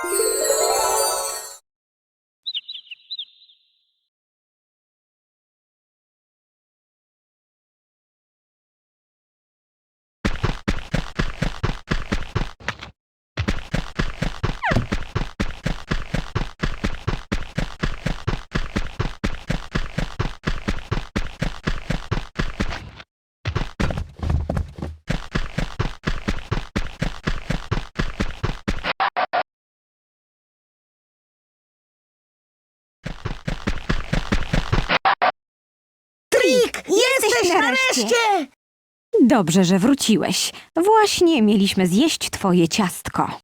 Música Trik! Jesteś nareszcie! Dobrze, że wróciłeś. Właśnie mieliśmy zjeść twoje ciastko.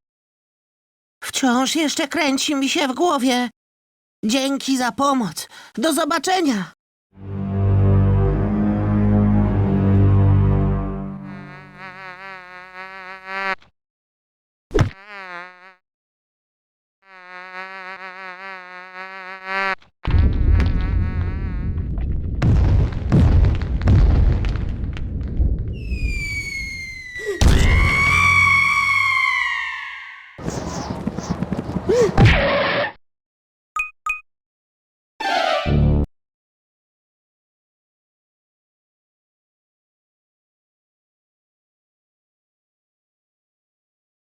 Wciąż jeszcze kręci mi się w głowie. Dzięki za pomoc. Do zobaczenia.